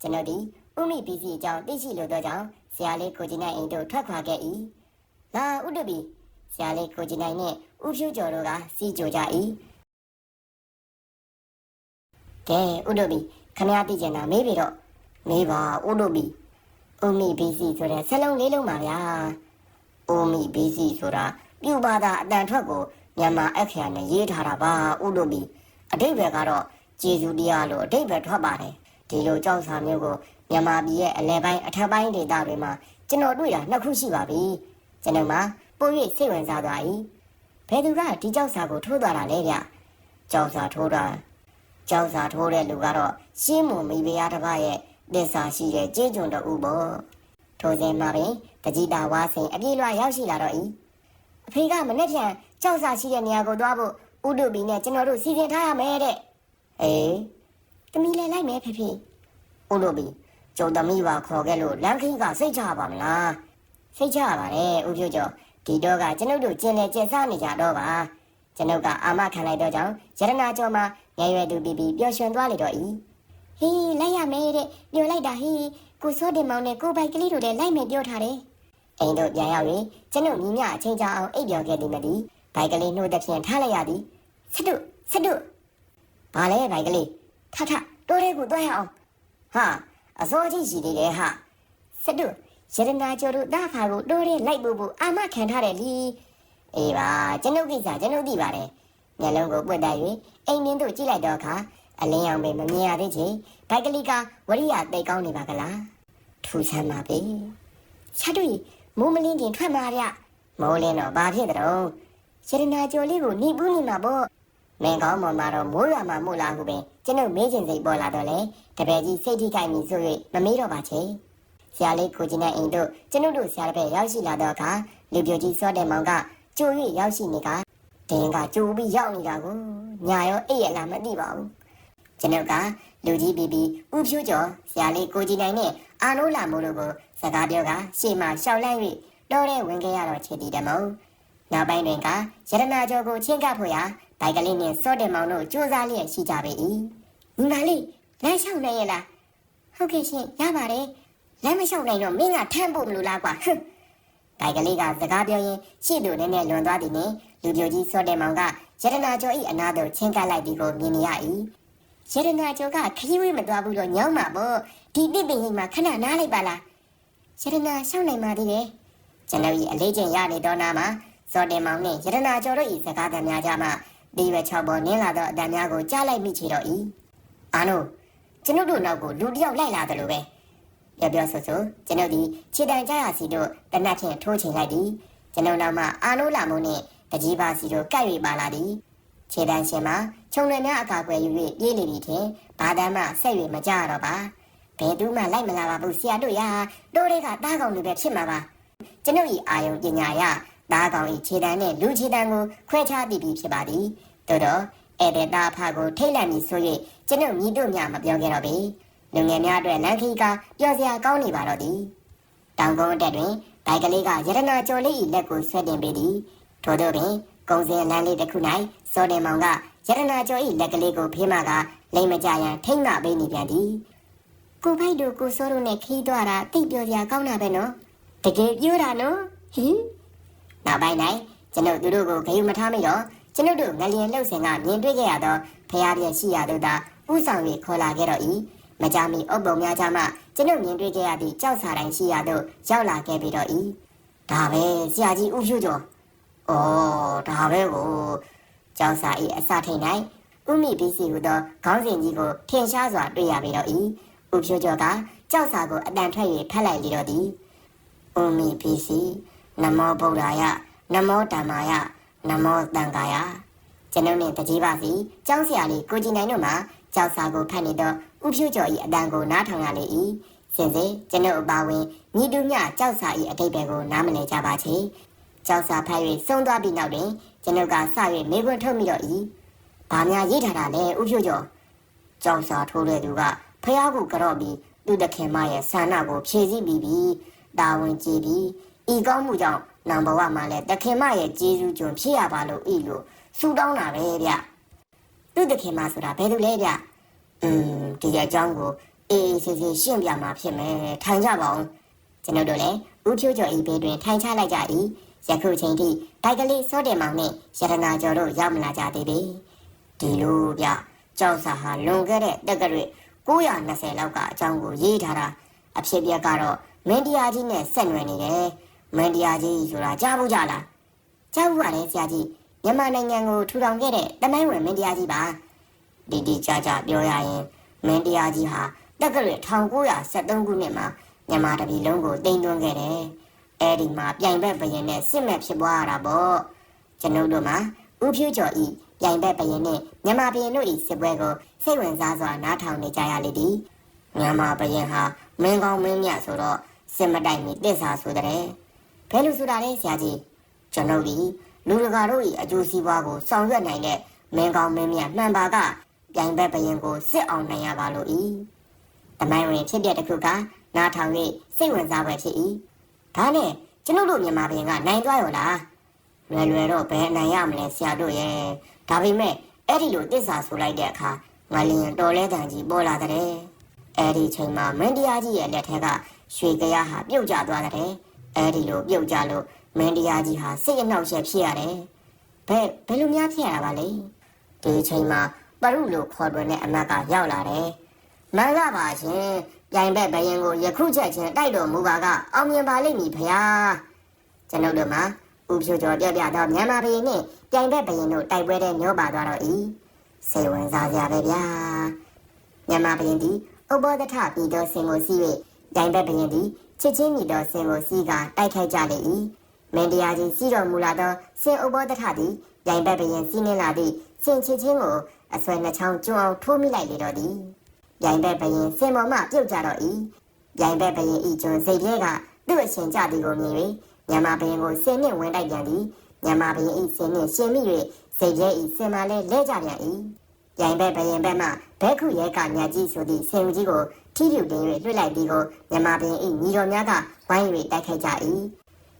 ကျွန်ုပ်သည်ဥမိပစ္စည်းအကြောင်းသိရှိလိုသောကြောင့်ဆရာလေးကိုကြီးနိုင်အိမ်သို့ထွက်ခွာခဲ့၏လာဥတ္တပီဆရာလေးကိုကြီးနိုင်နှင့်ဥဖြူကျော်တို့ကစီကြိုကြ၏ကဲဥတ္တပီခမရသိကျင်တာမေးပြီတော့မေးပါဥတ္တပီဥမိပစ္စည်းဆိုတဲ့စက်လုံးလေးလုံးပါဗျာဥမိပစ္စည်းဆိုတာပြူပါတာအတန်ထွက်ကိုမြန်မာအခရာနဲ့ရေးထားတာပါဥတ္တပီအတိတ်ဘယ်ကတော့ကျေးဇူးတရားလို့အတိတ်ဘယ်ထွက်ပါတယ် ဒီလိုကြောက်စာမျိုးကိုမြန်မာပြည်ရဲ့အလဲပိုင်းအထက်ပိုင်းဒေသတွေမှာကျွန်တော်တွေ့တာနှစ်ခုရှိပါပြီကျွန်တော်မှပို့၍စိတ်ဝင်စားသွား၏ဘယ်သူကဒီကြောက်စာကိုထိုးသွားတာလဲဗျကြောက်စာထိုးတာကြောက်စာထိုးတဲ့လူကတော့ရှင်းမွန်မိဖုရားတစ်ပါးရဲ့သစ္စာရှိတဲ့ကြေးကျွန်တူပေါ့ထိုစဉ်မှာပင်တကြီးတာဝါစင်အပြေလွှာရောက်ရှိလာတော့၏အဖေကမနေ့ပြန်ကြောက်စာရှိတဲ့နေရာကိုသွားဖို့ဥဒုပီနဲ့ကျွန်တော်တို့စီစဉ်ထားရမယ်တဲ့အေး တမီလည်းလိုက်မယ်ဖေဖေဥဒုပီကျုံသမီးပါခေါ်ခဲ့လို့လမ်းခင်းကစိတ်ချပါမလားစိတ်ချပါတယ်ဥဖြိုးကျော်ဒီတော့ကကျွန်ုပ်တို့ကျင်လေကျင်စားနေကြတော့ပါကျွန်ုပ်ကအာမခံလိုက်တော့ကြောင့်ရတနာကျော်မှာငယ်ရွယ်သူပြီးပြီးပျော်ရွှင်သွားလေတော့၏ဟေးလိုက်ရမယ်တဲ့ညိုလိုက်တာဟေးကိုစိုးတင်မောင်နဲ့ကိုပိုက်ကလေးတို့လည်းလိုက်မယ်ပြောထားတယ်အိမ်တို့ပြန်ရောက်ရင်ကျွန်ုပ်ညီမအချင်းချောင်းအောင်အိပ်ပျော်ခဲ့သည်မသည်ဘိုက်ကလေးနှုတ်တဲ့ဖြင့်ထားလိုက်ရသည်စတုစတုဘာလဲဘိုက်ကလေး ထထတိုးရဲကိုတွားရအောင်ဟာအစောကြီးရှိသေးတယ်ဟာစတုရတနာကျော်တို့တာဖာကိုတိုးရဲလိုက်ဖို့ဖို့အာမခံထားတယ်လीအေးပါကျွန်ုပ်ကိစ္စကျွန်ုပ်သိပါတယ်မျက်လုံးကိုပွတ်တိုက်၍အိမ်မြင့်တို့ကြည့်လိုက်တော့အခါအလင်းရောင်ပဲမမြင်ရသေးချေဘိုက်ကလေးကဝရိယသိကောင်းနေပါကလားထူဆန်းပါပဲချတ်တို့မိုးမလင်းခင်ထွက်มาဗျမိုးလင်းတော့ဘာဖြစ်တဲ့တော့ရတနာကျော်လေးကိုနှိပူးနေမှာပေါ့ မင်းကောင်းမော်မှာတော့မိုးရွာမှာမို့လားဟုပင်ကျွန်ုပ်မေးချင်စိတ်ပေါ်လာတော့လေတပည့်ကြီးစိတ်ထိခိုက်မိဆို၍မမေးတော့ပါချေဆရာလေးကိုကြီးနဲ့အိမ်တို့ကျွန်ုပ်တို့ဆရာတစ်ပည့်ရောက်ရှိလာတော့အခါလူပြိုကြီးစောတဲ့မောင်ကကြို၍ရောက်ရှိနေကတင်းကကြိုပြီးရောက်နေတာကိုညာရောအိပ်ရလားမသိပါဘူးကျွန်ုပ်ကလူကြီးပြီးပြီးဥဖြူကျော်ဆရာလေးကိုကြီးနိုင်နဲ့အာနိုးလာမို့လို့ကိုစကားပြောကရှေ့မှာရှောက်လန့်၍တော့တဲ့ဝင်ခဲ့ရတော့ချေတီတမောင် နောက်ပိုင်းတွင်ကရတနာကျော်ကိုချင်းကပ်ဖို့ရာဘိုက်ကလေးနဲ့စောတဲ့မောင်တို့စူးစမ်းလျက်ရှိကြပေ၏ညီမလေးလမ်းလျှောက်နိုင်ရဲ့လားဟုတ်ကဲ့ရှင်ရပါတယ်လမ်းမလျှောက်နိုင်တော့မင်းကထမ်းဖို့မလို့လားကွာဟွန်းဘိုက်ကလေးကစကားပြောရင်းရှေ့သို့နည်းနည်းလွန်သွားသည်နှင့်လူပြိုကြီးစောတဲ့မောင်ကရတနာကျော်၏အနာသို့ချင်းကပ်လိုက်သည်ကိုမြင်နေရ၏ရတနာကျော်ကခရီးဝေးမသွားဘူးလို့ညောင်းမှာပေါ့ဒီတစ်ပင်ကြီးမှာခဏနားလိုက်ပါလားရတနာရှောက်နိုင်ပါသေးတယ်ကျွန်တော်၏အလေးချင်းရနေတော့နာမှာ စောတင်မောင်နှင့်ရတနာကျော်တို့၏စကားသံများကြမှဒီရွယ်၆ပေါ်နင်းလာသောအတန်များကိုကြားလိုက်မိချေတော့၏အာနိုကျွန်ုပ်တို့နောက်ကိုလူတစ်ယောက်လိုက်လာတယ်လို့ပဲပြောပြောဆိုဆိုကျွန်ုပ်ဒီခြေတံကြရစီတို့တနတ်ဖြင့်ထိုးချိန်လိုက်သည်ကျွန်ုပ်နောက်မှအာနိုလာမုံနှင့်တကြီးပါစီတို့ကပ်၍ပါလာသည်ခြေတံရှင်မှာခြုံလွယ်များအကာအကွယ်ယူ၍ပြေးနေပြီထင်ဘာတမ်းမှဆက်၍မကြရတော့ပါဘယ်သူမှလိုက်မလာပါဘူးဆရာတို့ရာတို့တွေကတားကောင်တွေပဲဖြစ်မှာပါကျွန်ုပ်၏အာယုံပညာရ သားကောင်၏ခြေတံနှင့်လူခြေတံကိုခွဲခြားပြီးပြီဖြစ်ပါသည်တို့တော့ဧည့်သည်သားဖကိုထိတ်လန့်ပြီးဆို၍ကျွန်ုပ်ညီတို့များမပြောခဲ့တော့ပေလူငယ်များအတွက်လမ်းခီးကပျော်စရာကောင်းနေပါတော့သည်တောင်ကုန်းအတက်တွင်ဘိုက်ကလေးကရတနာကျော်လေး၏လက်ကိုဆွဲတင်ပေးသည်ထို့သောပင်ကုံစင်လမ်းလေးတစ်ခု၌စောတင်မောင်ကရတနာကျော်၏လက်ကလေးကိုဖေးမကလိမ့်မကြရန်ထိမ့်မပေးနေပြန်သည်ကိုဖိုက်တို့ကိုစောတို့နဲ့ခီးသွားတာတိတ်ပျော်စရာကောင်းတာပဲနော်တကယ်ပြောတာနော်ဟင် နောက်ပိုင်း၌ကျွန်ုပ်သူတို့ကိုဂယုမထားမိတော့ကျွန်ုပ်တို့ငလျင်လှုပ်စင်ကမြင်တွေ့ခဲ့ရသောဖရားပြည့်ရှိရသောသာဥဆောင်၍ခေါ်လာခဲ့တော့၏မကြမီအုပ်ပုံများကြမှကျွန်ုပ်မြင်တွေ့ခဲ့ရသည့်ကြောက်စာတိုင်းရှိရသို့ရောက်လာခဲ့ပြီးတော့၏ဒါပဲဆရာကြီးဥဖြူကျော်ဩဒါပဲကိုကြောက်စာ၏အစထိန်၌ဥမိပစ္စည်းဟူသောခေါင်းစဉ်ကြီးကိုထင်ရှားစွာတွေ့ရပြီးတော့၏ဥဖြူကျော်ကကြောက်စာကိုအတန်ထွက်၍ဖတ်လိုက်လေတော့သည်ဥမိပစ္စည်း နမောဗုဒ္ဓယနမောဓမ္မာယနမောတန်ကာယကျွန်ုပ်နှင့်တကြီးပါစီကျောင်းဆရာလေးကိုကြည်နိုင်တို့မှာကြောက်စာကိုဖတ်နေတော့ဥဖြူကျော်၏အတန်ကိုနားထောင်ရလေ၏စင်စေကျွန်ုပ်အပါဝင်ညီတူမျှကြောက်စာ၏အတိတ်ပဲကိုနားမလည်ကြပါချေကြောက်စာဖတ်၍ဆုံးသွားပြီးနောက်တွင်ကျွန်ုပ်ကစ၍မေခွန်းထုတ်မိတော့၏ဘာများရေးထားတာလဲဥဖြူကျော်ကြောက်စာထိုးတဲ့သူကဖះကိုကြော့ပြီးသူ့တခင်မရဲ့ဆန္ဒကိုဖြည့်ဆည်းပြီးပြီးတာဝန်ကြည့်ပြီး ဤကောင်းမှုကြောင့်နံပါတ်1မှာလဲတခင်မရဲ့ကျေးဇူးကျွန်ဖြစ်ရပါလို့ဤလို့ဆူတောင်းတာပဲဗျသူ့တခင်မဆိုတာဘယ်သူလဲဗျอืมဒီအကြောင်းကိုအေးအေးဆေးဆေးရှင်းပြမှာဖြစ်မယ်ထိုင်ကြပါဦးကျွန်ုပ်တို့လည်းဦးဖြိုးကျော်ဤဘေးတွင်ထိုင်ချလိုက်ကြ၏ယခုချိန်ထိတိုက်ကလေးစောတယ်မောင်နှင့်ရတနာကျော်တို့ရောက်မလာကြသေးပေဒီလိုဗျကြောက်စာဟာလွန်ခဲ့တဲ့တက်ကရွေ920လောက်ကအကြောင်းကိုရေးထားတာအဖြစ်ပြက်ကတော့မင်းတရားကြီးနဲ့ဆက်နွယ်နေတယ် မင်းတရားကြီးဆိုတာကြားဘူးကြလားကြားဘူးပါလေဆရာကြီးမြန်မာနိုင်ငံကိုထူထောင်ခဲ့တဲ့တမိုင်းဝင်မင်းတရားကြီးပါဒီဒီကြကြပြောရရင်မင်းတရားကြီးဟာတက္ကရာ1973ခုနှစ်မှာမြန်မာတပြည်လုံးကိုတင်သွင်းခဲ့တယ်အဲ့ဒီမှာပြိုင်ဘက်ဘရင်နဲ့စစ်မဲ့ဖြစ်ပွားရတာပေါ့ကျွန်ုပ်တို့မှာဦးဖြူကျော်ဤပြိုင်ဘက်ဘရင်နဲ့မြန်မာပြည်တို့ဤစစ်ပွဲကိုစိတ်ဝင်စားစွာနားထောင်နေကြရလေသည်မြန်မာဘရင်ဟာမင်းကောင်းမင်းမြတ်ဆိုတော့စစ်မတိုင်မီတစ္ဆာဆိုတဲ့ ဘယ်လိုဆိုတာလဲဆရာကြီးကျွန်ုပ်ဒီလူတကာတို့ဤအကျိုးစီးပွားကိုဆောင်ရွက်နိုင်တဲ့မင်းကောင်းမင်းမြတ်မှန်ပါကပြိုင်ဘက်ဘရင်ကိုစစ်အောင်နိုင်ရပါလို့ဤတမိုင်းဝင်ဖြစ်တဲ့တစ်ခုကနားထောင်၍စိတ်ဝင်စားပွဲဖြစ်၏ဒါနဲ့ကျွန်ုပ်တို့မြန်မာဘရင်ကနိုင်သွားရောလားလွယ်လွယ်တော့ဘယ်နိုင်ရမလဲဆရာတို့ရဲ့ဒါပေမဲ့အဲ့ဒီလိုတစ္ဆာဆိုလိုက်တဲ့အခါငါလျင်တော်လဲတန်ကြီးပေါ်လာတဲ့အဲ့ဒီချိန်မှာမင်းတရားကြီးရဲ့လက်ထက်ကရွှေကြရဟာပြုတ်ကျသွားတဲ့ အဲ့ဒီလိုပြုတ်ကျလို့မင်းတရားကြီးဟာစိတ်အနှောက်အယှက်ဖြစ်ရတယ်ဘယ်ဘယ်လိုများဖြစ်ရတာပါလဲဒီချိန်မှာပရုလို့ခေါ်တွင်တဲ့အမတ်ကရောက်လာတယ်မှန်လားပါရှင်ပြိုင်ဘက်ဘယင်ကိုယခုချက်ချင်းတိုက်တော်မူပါကအောင်မြင်ပါလိမ့်မည်ဖျားကျွန်ုပ်တို့မှာဦးဖြူကျော်ပြပြတော့မြန်မာပြည်နှင့်ပြိုင်ဘက်ဘယင်တို့တိုက်ပွဲတဲ့ညောပါသွားတော့ဤစေဝင်စားကြပဲဗျာမြန်မာပြည်သည်ဥပဒထပြည်တော်စင်ကိုစီး၍ပြိုင်ဘက်ဘယင်သည် ချစ်ချင်းမြည်တော်စင်ကိုစီးကတိုက်ခိုက်ကြလေ၏မင်းတရားကြီးစီးတော်မူလာသောစင်ဥပဒထသည်ပြိုင်ဘက်ဘယင်စီးနှင်းလာသည့်စင်ချစ်ချင်းကိုအဆွဲနှချောင်းကျွအောင်ထိုးမိလိုက်လေတော့သည်ပြိုင်ဘက်ဘယင်စင်ပေါ်မှပြုတ်ကြတော့၏ပြိုင်ဘက်ဘယင်ဤကျွန်းစိတ်ပြဲကသူ့အရှင်ကြသည်ကိုမြင်၍မြန်မာဘယင်ကိုစင်နှင့်ဝင်တိုက်ပြန်သည်မြန်မာဘယင်ဤစင်နှင့်ရှင်မိ၍စိတ်ပြဲဤစင်မှလည်းလဲကြပြန်၏ပြိုင်ဘက်ဘယင်ဘက်မှဘဲခုရဲကမြတ်ကြီးဆိုသည့်စင်ဦးကြီးကို ထိပြူတင်၍လွှတ်လိုက်သည်ကိုမြန်မာဘယင်ဤညီတော်များကဝိုင်း၍တိုက်ခိုက်ကြ၏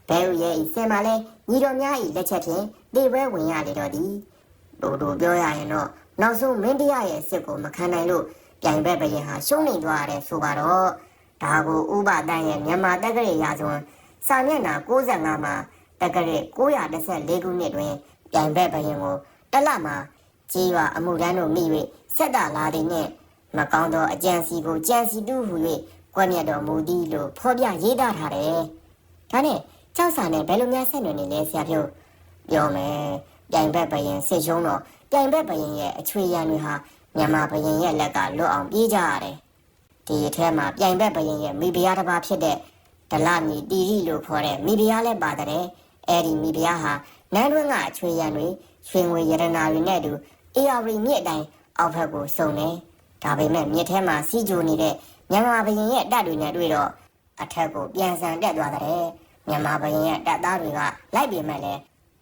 ဘဲဥရဲဤစင်မှလည်းညီတော်များဤလက်ချက်ဖြင့်တေပွဲဝင်ရလေတော့သည်တို့တို့ပြောရရင်တော့နောက်ဆုံးမင်းတရားရဲ့စစ်ကိုမခံနိုင်လို့ပြိုင်ဘက်ဘရင်ဟာရှုံးနေသွားရတယ်ဆိုပါတော့ဒါကိုဥပဒန်ရဲ့မြန်မာတက္ကရာရာဇဝင်စာမျက်နှာ65မှာတက္ကရာ914ခုနှစ်တွင်ပြိုင်ဘက်ဘရင်ကိုတလမှာကြီးရွာအမှုရန်တို့မိ၍ဆက်တာလာသည်နှင့် မကောင်းသောအကြံစီကိုကြံစီတူဟု၍ကွက်မြတ်တော်မူသည်လို့ဖော်ပြရေးသားထားတယ်။ဒါနဲ့ကြောက်စာနဲ့ဘယ်လိုများဆက်နွယ်နေလဲဆရာပြောပြောမယ်။ပြိုင်ဘက်ဘရင်စစ်ရှုံးတော့ပြိုင်ဘက်ဘရင်ရဲ့အချွေရန်တွေဟာမြန်မာဘရင်ရဲ့လက်ကလွတ်အောင်ပြေးကြရတယ်။ဒီအထက်မှာပြိုင်ဘက်ဘရင်ရဲ့မိဖုရားတစ်ပါးဖြစ်တဲ့ဒလမီတီရီလို့ခေါ်တဲ့မိဖုရားလည်းပါတယ်။အဲဒီမိဖုရားဟာနန်းတွင်းကအချွေရန်တွေရွှေငွေရတနာတွေနဲ့အတူအေယာရီမြစ်အတိုင်းအောက်ဘက်ကိုစုံတယ်။ ဒါပေမဲ့မြစ်ထဲမှာစီးကြိုနေတဲ့မြန်မာဘရင်ရဲ့တပ်တွေနဲ့တွေ့တော့အထက်ကိုပြန်ဆန်တက်သွားတယ်။မြန်မာဘရင်ရဲ့တပ်သားတွေကလိုက်ပြေမဲ့လဲ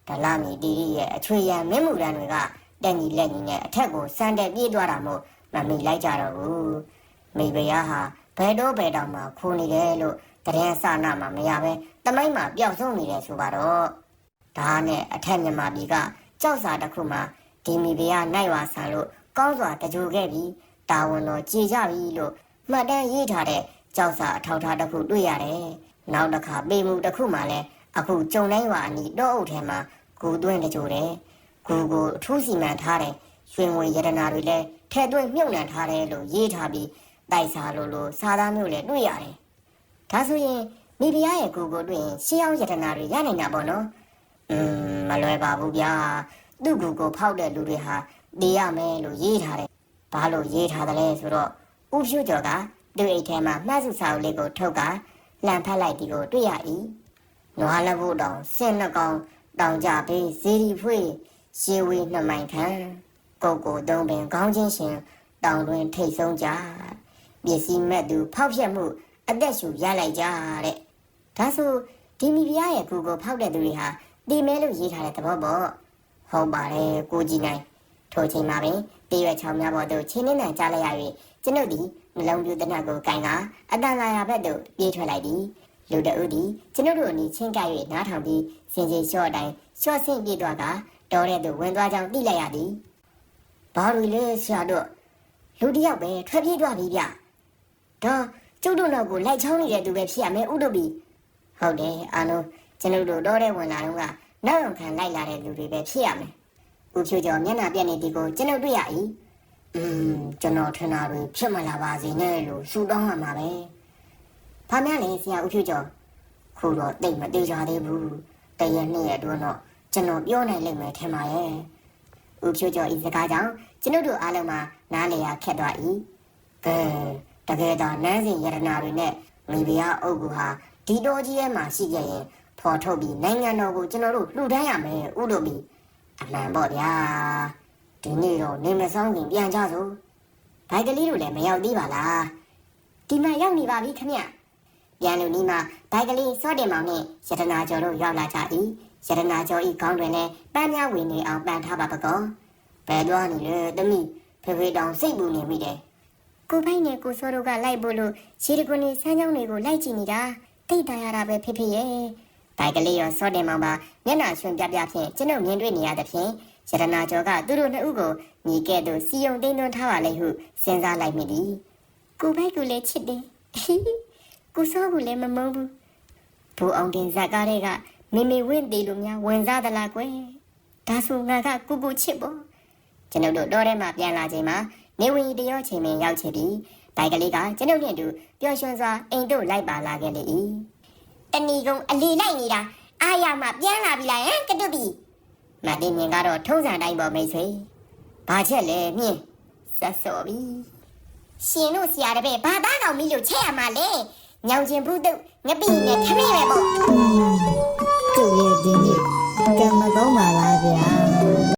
ဒလမီတီရီရဲ့အချွေရန်မင်းမှုရန်တွေကတက်ညီလက်ညီနဲ့အထက်ကိုစမ်းတက်ပြေးသွားတာမို့မမိလိုက်ကြတော့ဘူးမိဖုရားဟာဘယ်တော့ဘယ်တော့မှခိုးနေတယ်လို့တရင်စနာမှာမရပဲတမိုင်းမှာပျောက်ဆုံးနေတယ်ဆိုပါတော့ဒါနဲ့အထက်မြန်မာပြည်ကကြောက်စာတစ်ခုမှာဒီမိဖုရားနိုင်ဝါဆန်လို့ကောင်းစွာတကြိုခဲ့ပြီး တာဝန်တော်ကြည်ကြပြီလို့မှတ်တမ်းရေးထားတဲ့ကြောက်စာအထောက်ထားတစ်ခုတွေ့ရတယ်နောက်တစ်ခါပေမှုတစ်ခုမှလည်းအခုကြုံတိုင်းဝါအနီတော့အုပ်ထဲမှာကူသွင်းတကြိုတယ်ကိုကိုအထူးစီမံထားတဲ့ရွှေငွေရတနာတွေလည်းထဲသွင်းမြုပ်နှံထားတယ်လို့ရေးထားပြီးတိုက်စားလို့လို့စာသားမျိုးလည်းတွေ့ရတယ်။ဒါဆိုရင်မိဖုရားရဲ့ကိုကိုတွေ့ရင်ရှင်းအောင်ရတနာတွေရနိုင်တာပေါ့နော်။อืมမလွယ်ပါဘူးဗျာ။သူ့ကိုကိုဖောက်တဲ့လူတွေဟာတေးရမယ်လို့ရေးထားတယ်။ ဘာလို့ရေးထားတယ်လဲဆိုတော့ဥဖြူကျော်ကသူ့အိတ်ထဲမှာမှတ်စုစာအုပ်လေးကိုထုတ်ကလှန်ဖက်လိုက်ဒီကိုတွေ့ရ၏။နွားလဘုတောင်စင်နှကောင်တောင်ကြပေးဇီရီဖွေးရှေးဝေးနှမိုင်ခံကိုကိုသုံးပင်ခေါင်းချင်းရှင်တောင်တွင်ထိတ်ဆုံးကြပစ္စည်းမဲ့သူဖောက်ပြက်မှု အသက်ရှူရလိုက်ကြတဲ့ဒါဆိုဒီမိဖုရားရဲ့ကိုကိုဖောက်တဲ့သူတွေဟာတီမဲလို့ရေးထားတဲ့သဘောပေါ့ဟုတ်ပါတယ်ကိုကြည့်နိုင် ထိုချိန်မှာပင်တရွက်ချောင်းများပေါ်သို့ချင်းနှင်းနှံကြားလိုက်ရ၍ကျွန်ုပ်သည်နှလုံးပြူတနတ်ကိုကင်ကအတန်လာရဘက်သို့ပြေးထွက်လိုက်သည်လူတအုပ်သည်ကျွန်ုပ်တို့အနီးချင်းကပ်၍နားထောင်ပြီးစင်စီလျှော့တိုင်းလျှော့ဆင့်ပြေးသွားကတော်တဲ့သူဝင်သွားကြောင်းသိလိုက်ရသည်ဘာလို့လဲဆရာတို့လူတယောက်ပဲထွက်ပြေးသွားပြီဗျတော့ကျုပ်တို့တော့ကိုလိုက်ချောင်းနေတဲ့သူပဲဖြစ်ရမယ်ဥဒုပီဟုတ်တယ်အားလုံးကျွန်တော်တို့တော့တဲ့ဝင်လာတော့ကနောက်ရောက်ခံလိုက်လာတဲ့လူတွေပဲဖြစ်ရမယ် ဦးဖြူကျော်မျက်နှာပြက်နေဒီကိုကျွန်တော်တွေ့ရ၏อืมကျွန်တော်ထင်တာတွေဖြစ်မလာပါစေနဲ့လို့ဆူတောင်းရမှာပဲဘာများလဲဆရာဦးဖြူကျော်ခုတော့တိတ်မသေးကြသေးဘူးတရက်နှစ်ရက်တော့တော့ကျွန်တော်ပြောနိုင်လိမ့်မယ်ထင်ပါရဲ့ဦးဖြူကျော်ဤစကားကြောင့်ကျွန်တော်တို့အားလုံးမှာနားလေရခက်သွား၏ကဲတကယ်တော့နန်းစဉ်ယရနာတွေနဲ့မိဖုရားအုပ်ကူဟာဒီတော်ကြီးရဲ့မှာရှိခဲ့ရင်ဖော်ထုတ်ပြီးနိုင်ငံတော်ကိုကျွန်တော်တို့လှူဒန်းရမယ်ဥတို့ပြီး အမှန်ပေါ့ဗျာဒီနေ့တော့နေမဆောင်ခင်ပြန်ကြစို့ဘိုက်ကလေးတို့လည်းမရောက်သေးပါလားဒီမှာရောက်နေပါပြီခမရပြန်လူနီးမှာဘိုက်ကလေးစောတင်မောင်နဲ့ယတနာကျော်တို့ရောက်လာကြ၏ယတနာကျော်ဤခေါင်းတွင်လည်းပန်းများဝင်နေအောင်ပန်ထားပါပကောဘယ်သွားနေလဲတမိဖေဖေတောင်စိတ်ပူနေမိတယ်ကိုဖိုင်းနဲ့ကိုစောတို့ကလိုက်ဖို့လို့ရေတကွန်နေဆန်းချောင်းတွေကိုလိုက်ကြည့်နေတာတိတ်တရတာပဲဖြစ်ဖြစ်ရဲ့ ဘိုက်ကလေးရောစောတင်မောင်ပါမျက်နှာရွှင်ပြပြဖြင့်ကျွန်ုပ်မြင်တွေ့နေရတဲ့ဖြင့်ရတနာကျော်ကသူတို့နှစ်ဦးကိုညီကဲ့သို့စီယုံသိမ်းသွင်းထားပါလေဟုစဉ်းစားလိုက်မိသည်ကိုဖိုက်ကလည်းချစ်တယ်ကိုစောကလည်းမမုန်းဘူးဘူအောင်တင်ဇက်ကားတွေကမေမေဝင့်သေးလို့များဝင်စားသလားကွယ်ဒါဆိုငါကကိုကိုချစ်ပေါ့ကျွန်ုပ်တို့တော့ထဲမှာပြန်လာချိန်မှာနေဝင်တရောချိန်မင်းရောက်ချင်ပြီးတိုင်ကလေးကကျွန်ုပ်နဲ့အတူပျော်ရွှင်စွာအိမ်တို့လိုက်ပါလာခဲ့လေ၏ တဏီကုံအလီလိုက်နေတာအာရမပြန်လာပြီလားဟမ်ကတုပီမတင်မြင်ကတော့ထုံးစံတိုင်းပေါ်မိတ်ဆွေဘာချက်လဲမြင်ဆက်စော်ပြီရှင်တို့ဆရာတပည့်ဘာသားကောင်မီးလို့ချက်ရမှာလဲညောင်ကျင်ဘူးတုတ်ငပိနဲ့ထမင်းပဲပေါ့သူ့ရဲ့ဒီနေ့ကံမကောင်းပါလားဗျာ